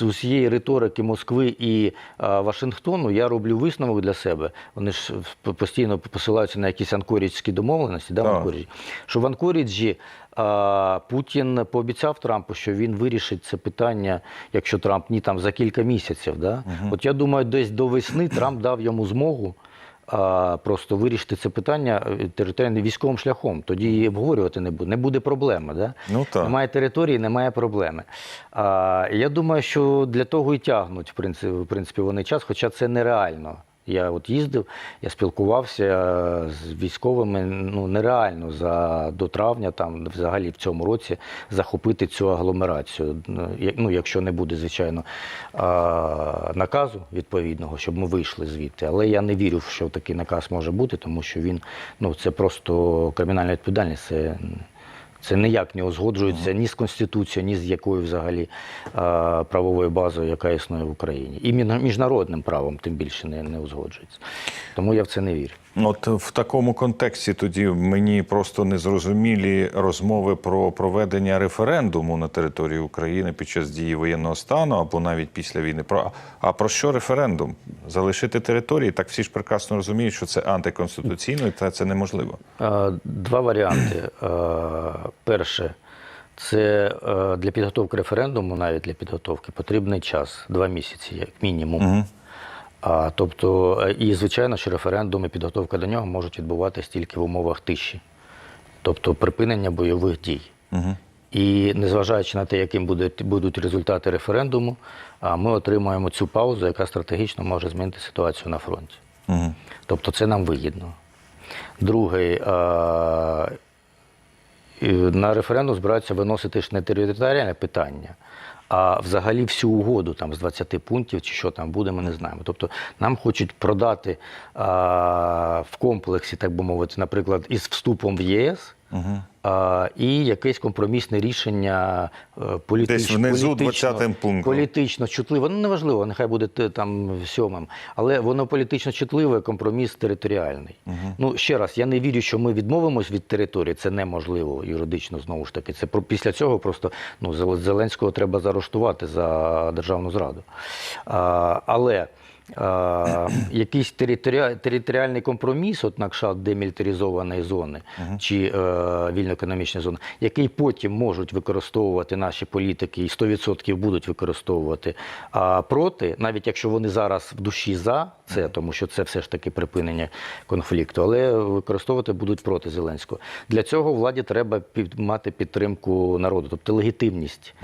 з усієї риторики Москви і а, Вашингтону я роблю висновок для себе. Вони ж постійно посилаються на якісь анкорічські домовленості, да, в Анкоріджі. що в Анкоріджі а, Путін пообіцяв Трампу, що він вирішить це питання, якщо Трамп ні там за кілька місяців. Да? От я думаю, десь до весни Трамп дав йому змогу. А, просто вирішити це питання е, територіальним військовим шляхом. Тоді її обговорювати не буде. Не буде проблеми. Да? Ну, так. Немає території, немає проблеми. А, я думаю, що для того і тягнуть в принципі, в принципі вони час, хоча це нереально. Я от їздив, я спілкувався з військовими. Ну нереально за до травня, там взагалі в цьому році захопити цю агломерацію. Ну, Ну, якщо не буде, звичайно, наказу відповідного, щоб ми вийшли звідти. Але я не вірю, що такий наказ може бути, тому що він ну це просто кримінальна відповідальність. Це це ніяк не узгоджується ні з Конституцією, ні з якою взагалі е, правовою базою, яка існує в Україні. І мі- міжнародним правом тим більше не, не узгоджується. Тому я в це не вірю. От в такому контексті тоді мені просто незрозумілі розмови про проведення референдуму на території України під час дії воєнного стану або навіть після війни. Про а про що референдум? Залишити території? Так всі ж прекрасно розуміють, що це антиконституційно і це неможливо. Е, Два варіанти. Перше, це е, для підготовки референдуму, навіть для підготовки, потрібний час, два місяці, як мінімум. А, тобто, е, і звичайно, що референдум і підготовка до нього можуть відбуватися тільки в умовах тиші, тобто припинення бойових дій. І незважаючи на те, яким будуть, будуть результати референдуму, ми отримуємо цю паузу, яка стратегічно може змінити ситуацію на фронті. Угу. Тобто це нам вигідно. Другий, на референдум збираються виносити ж не територіальне питання, а взагалі всю угоду там, з 20 пунктів чи що там буде, ми не знаємо. Тобто нам хочуть продати а, в комплексі, так би мовити, наприклад, із вступом в ЄС. І якесь компромісне рішення е, політич, Десь внизу політично, 20-м пунктом. політично чутливе. Ну неважливо, нехай буде там сьомим, але воно політично чутливе, компроміс територіальний. Ну ще раз, я не вірю, що ми відмовимось від території. Це неможливо юридично знову ж таки. Це після цього просто ну Зеленського треба заарештувати за державну зраду. А, але якийсь територіа- територіальний компроміс, от на демілітаризованої зони чи е, вільно-економічної зони, який потім можуть використовувати наші політики і 100% будуть використовувати а, проти, навіть якщо вони зараз в душі за це, тому що це все ж таки припинення конфлікту, але використовувати будуть проти Зеленського. Для цього владі треба під, мати підтримку народу, тобто легітимність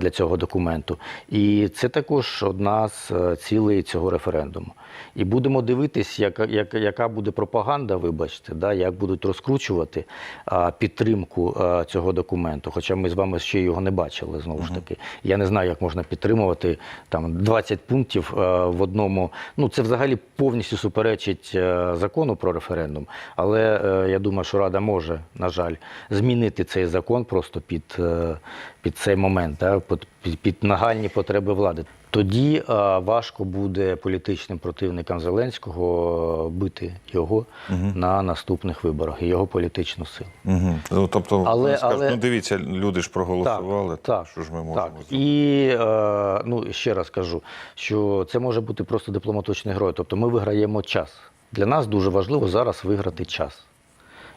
для цього документу. І це також одна з е, цілей цього референдуму. І будемо дивитись, яка, яка, яка буде пропаганда, вибачте, да, як будуть розкручувати а, підтримку а, цього документу. Хоча ми з вами ще його не бачили знову ж таки. Я не знаю, як можна підтримувати там 20 пунктів а, в одному. Ну це взагалі повністю суперечить е, закону про референдум. Але е, я думаю, що Рада може, на жаль, змінити цей закон просто під, е, під цей момент, да, під, під, під нагальні потреби влади. Тоді е, важко буде політичним противникам Зеленського е, бити його на наступних виборах і його політичну силу. Угу. Ну, тобто, Але- скажуть, але- ну дивіться, люди ж проголосували, так, що ж ми можемо так. зробити? І е, ну, ще раз кажу, що це може бути просто дипломатичною грою. Тобто ми виграємо час. Для нас дуже важливо зараз виграти час.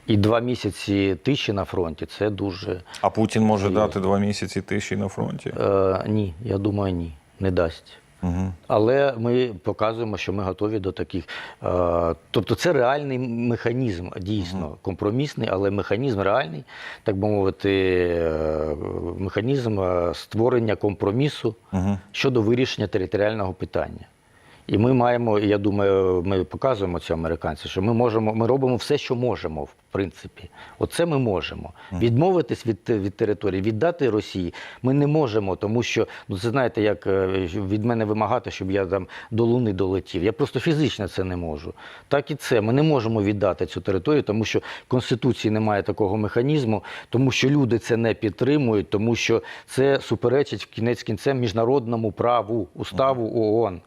І два місяці тиші на фронті це дуже. А Путін може дати два місяці тиші на фронті? Е, ні, я думаю, ні, не дасть. Угу. Але ми показуємо, що ми готові до таких. Е, тобто це реальний механізм, дійсно, компромісний, але механізм реальний, так би мовити, е, механізм е, створення компромісу щодо вирішення територіального питання. І ми маємо, я думаю, ми показуємо це американці, що ми можемо, ми робимо все, що можемо, в принципі. Оце ми можемо. Відмовитись від, від території, віддати Росії ми не можемо, тому що ну це знаєте, як е, від мене вимагати, щоб я там до Луни долетів. Я просто фізично це не можу. Так і це. Ми не можемо віддати цю територію, тому що в Конституції немає такого механізму, тому що люди це не підтримують, тому що це суперечить в кінець кінцем міжнародному праву, уставу ООН.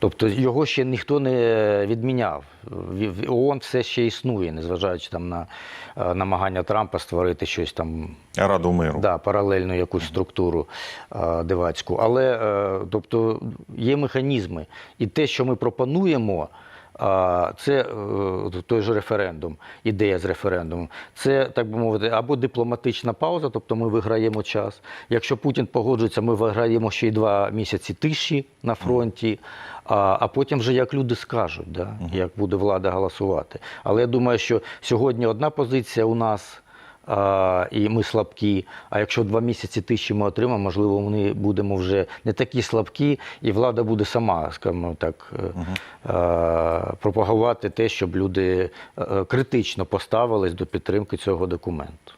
Тобто його ще ніхто не відміняв. ООН все ще існує, незважаючи там на е, намагання Трампа створити щось там Раду миру. да, паралельну якусь структуру е, дивацьку. Але е, тобто є механізми. І те, що ми пропонуємо, це е, той же референдум, ідея з референдумом. Це, так би мовити, або дипломатична пауза, тобто ми виграємо час. Якщо Путін погоджується, ми виграємо ще й два місяці тиші на фронті. А, а потім вже як люди скажуть, да, як буде влада голосувати. Але я думаю, що сьогодні одна позиція у нас і ми слабкі. А якщо два місяці тиші ми отримаємо, можливо, ми будемо вже не такі слабкі, і влада буде сама, скажімо так, е, е, пропагувати те, щоб люди е, критично поставились до підтримки цього документу.